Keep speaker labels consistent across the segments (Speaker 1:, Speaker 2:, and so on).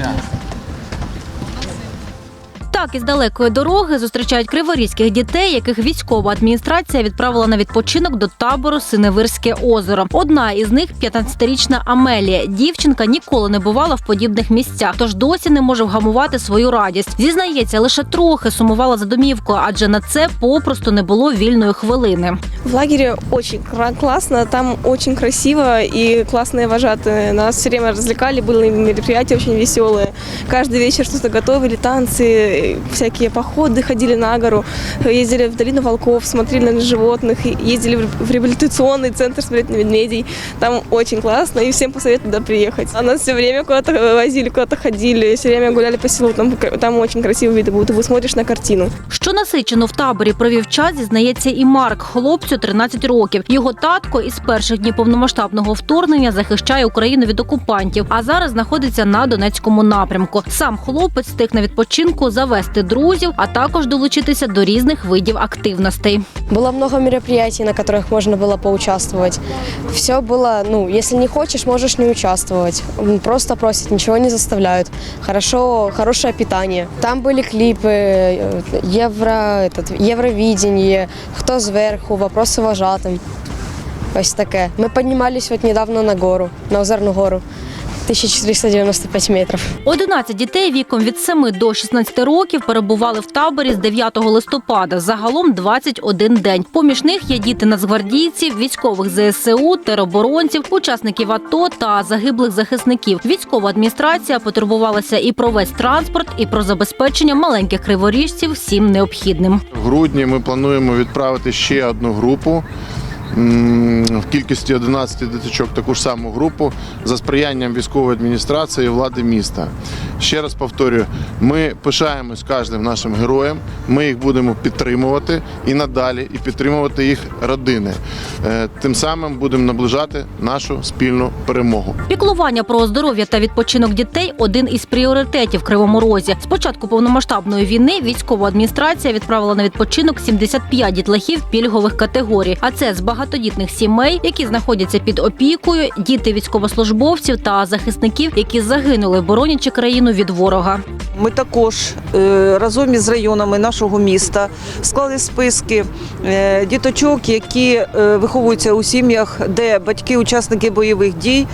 Speaker 1: Yeah. Так із далекої дороги зустрічають криворізьких дітей, яких військова адміністрація відправила на відпочинок до табору Синевирське озеро. Одна із них 15-річна Амелія. Дівчинка ніколи не бувала в подібних місцях, тож досі не може вгамувати свою радість. Зізнається, лише трохи сумувала за домівкою, адже на це попросту не було вільної хвилини.
Speaker 2: В лагере очень кра- классно, там очень красиво и классные вожатые. Нас все время развлекали, были мероприятия очень веселые. Каждый вечер что-то готовили, танцы, всякие походы, ходили на гору, ездили в долину волков, смотрели на животных, и ездили в в реабилитационный центр смотреть на медведей. Там очень классно, и всем посоветую туда приехать. А нас все время куда-то возили, куда-то ходили, все время гуляли по селу, там, там очень красивые виды будут, и вы смотришь на картину.
Speaker 1: Що насичено в таборі провів час, зізнається і Марк, хлопцю 13 років. Його татко із перших днів повномасштабного вторгнення захищає Україну від окупантів, а зараз знаходиться на Донецькому напрямку. Сам хлопець встиг на відпочинку завести друзів, а також долучитися до різних видів активностей.
Speaker 3: Было много мероприятий, на которых можно было поучаствовать. Все было, ну, если не хочешь, можешь не участвовать. М, Просто просят, ничего не заставляют. Хорошо, хорошее питание. Там были клипы, э, евро, этот, Евровидение, кто зверху, вопросы вожатым. Ось таке. Ми піднімались от недавно на гору, на Озерну гору. 1495 метрів.
Speaker 1: 11 дітей віком від 7 до 16 років перебували в таборі з 9 листопада. Загалом 21 день. Поміж них є діти нацгвардійців, військових ЗСУ, тероборонців, учасників АТО та загиблих захисників. Військова адміністрація потурбувалася і про весь транспорт, і про забезпечення маленьких криворіжців всім необхідним.
Speaker 4: В грудні ми плануємо відправити ще одну групу в кількості 11 діточок, таку ж саму групу за сприянням військової адміністрації і влади міста. Ще раз повторюю, ми пишаємось кожним нашим героям. Ми їх будемо підтримувати і надалі, і підтримувати їх родини. Е, Тим самим будемо наближати нашу спільну перемогу.
Speaker 1: Піклування про здоров'я та відпочинок дітей один із пріоритетів в Кривому Розі. З початку повномасштабної війни військова адміністрація відправила на відпочинок 75 дітлахів пільгових категорій. А це з багатодітних сімей, які знаходяться під опікою, діти військовослужбовців та захисників, які загинули, боронячи країну від ворога.
Speaker 5: Ми також е, разом із районами нашого міста склали списки е, діточок, які е, виховуються у сім'ях, де батьки учасники бойових дій.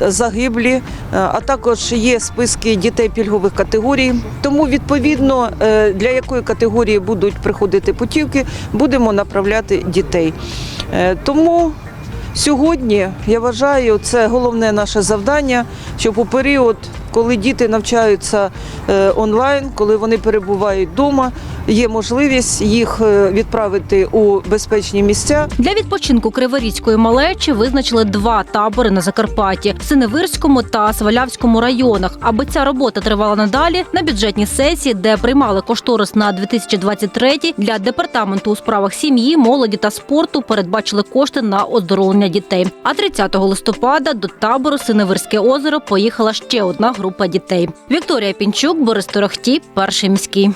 Speaker 5: Загиблі, а також є списки дітей пільгових категорій. Тому відповідно для якої категорії будуть приходити путівки, будемо направляти дітей. Тому Сьогодні я вважаю, це головне наше завдання, щоб у період, коли діти навчаються е, онлайн, коли вони перебувають вдома, є можливість їх е, відправити у безпечні місця.
Speaker 1: Для відпочинку Криворізької малечі визначили два табори на Закарпатті Синевирському та Свалявському районах. Аби ця робота тривала надалі на бюджетній сесії, де приймали кошторис на 2023 для департаменту у справах сім'ї, молоді та спорту передбачили кошти на оздоровлення дітей. А 30 листопада до табору Синевирське озеро поїхала ще одна група дітей. Вікторія Пінчук, Борис Торохті, перший міський.